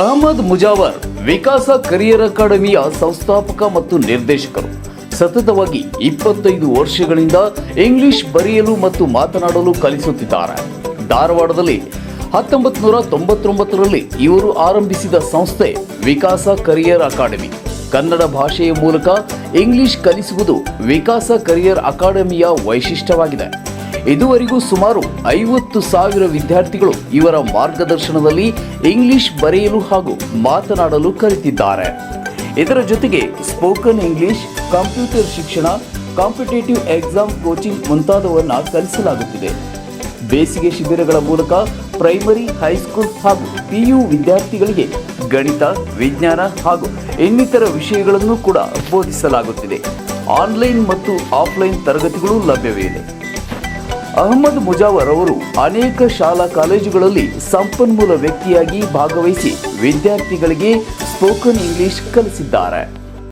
ಅಹಮದ್ ಮುಜಾವರ್, ವಿಕಾಸ ಕರಿಯರ್ ಅಕಾಡೆಮಿಯ ಸಂಸ್ಥಾಪಕ ಮತ್ತು ನಿರ್ದೇಶಕರು. ಸತತವಾಗಿ ಇಪ್ಪತ್ತೈದು ವರ್ಷಗಳಿಂದ ಇಂಗ್ಲಿಷ್ ಬರೆಯಲು ಮತ್ತು ಮಾತನಾಡಲು ಕಲಿಸುತ್ತಿದ್ದಾರೆ. ಧಾರವಾಡದಲ್ಲಿ ಹತ್ತೊಂಬತ್ತು ನೂರ ತೊಂಬತ್ತೊಂಬತ್ತರಲ್ಲಿ ಇವರು ಆರಂಭಿಸಿದ ಸಂಸ್ಥೆ ವಿಕಾಸ ಕರಿಯರ್ ಅಕಾಡೆಮಿ. ಕನ್ನಡ ಭಾಷೆಯ ಮೂಲಕ ಇಂಗ್ಲಿಷ್ ಕಲಿಸುವುದು ವಿಕಾಸ ಕರಿಯರ್ ಅಕಾಡೆಮಿಯ ವೈಶಿಷ್ಟ್ಯವಾಗಿದೆ. ಇದುವರೆಗೂ ಸುಮಾರು ಐವತ್ತು ಸಾವಿರ ವಿದ್ಯಾರ್ಥಿಗಳು ಇವರ ಮಾರ್ಗದರ್ಶನದಲ್ಲಿ ಇಂಗ್ಲಿಷ್ ಬರೆಯಲು ಹಾಗೂ ಮಾತನಾಡಲು ಕಲಿತಿದ್ದಾರೆ. ಇದರ ಜೊತೆಗೆ ಸ್ಪೋಕನ್ ಇಂಗ್ಲಿಷ್, ಕಂಪ್ಯೂಟರ್ ಶಿಕ್ಷಣ, ಕಾಂಪಿಟೇಟಿವ್ ಎಕ್ಸಾಮ್ ಕೋಚಿಂಗ್ ಮುಂತಾದವನ್ನ ಕಲಿಸಲಾಗುತ್ತಿದೆ. ಬೇಸಿಗೆ ಶಿಬಿರಗಳ ಮೂಲಕ ಪ್ರೈಮರಿ, ಹೈಸ್ಕೂಲ್ ಹಾಗೂ ಪಿಯು ವಿದ್ಯಾರ್ಥಿಗಳಿಗೆ ಗಣಿತ, ವಿಜ್ಞಾನ ಹಾಗೂ ಇನ್ನಿತರ ವಿಷಯಗಳನ್ನು ಕೂಡ ಬೋಧಿಸಲಾಗುತ್ತಿದೆ. ಆನ್ಲೈನ್ ಮತ್ತು ಆಫ್ಲೈನ್ ತರಗತಿಗಳು ಲಭ್ಯವಿದೆ. ಅಹಮದ್ ಮುಜಾವರ್ ಅವರು ಅನೇಕ ಶಾಲಾ ಕಾಲೇಜುಗಳಲ್ಲಿ ಸಂಪನ್ಮೂಲ ವ್ಯಕ್ತಿಯಾಗಿ ಭಾಗವಹಿಸಿ ವಿದ್ಯಾರ್ಥಿಗಳಿಗೆ ಸ್ಪೋಕನ್ ಇಂಗ್ಲಿಷ್ ಕಲಿಸಿದ್ದಾರೆ.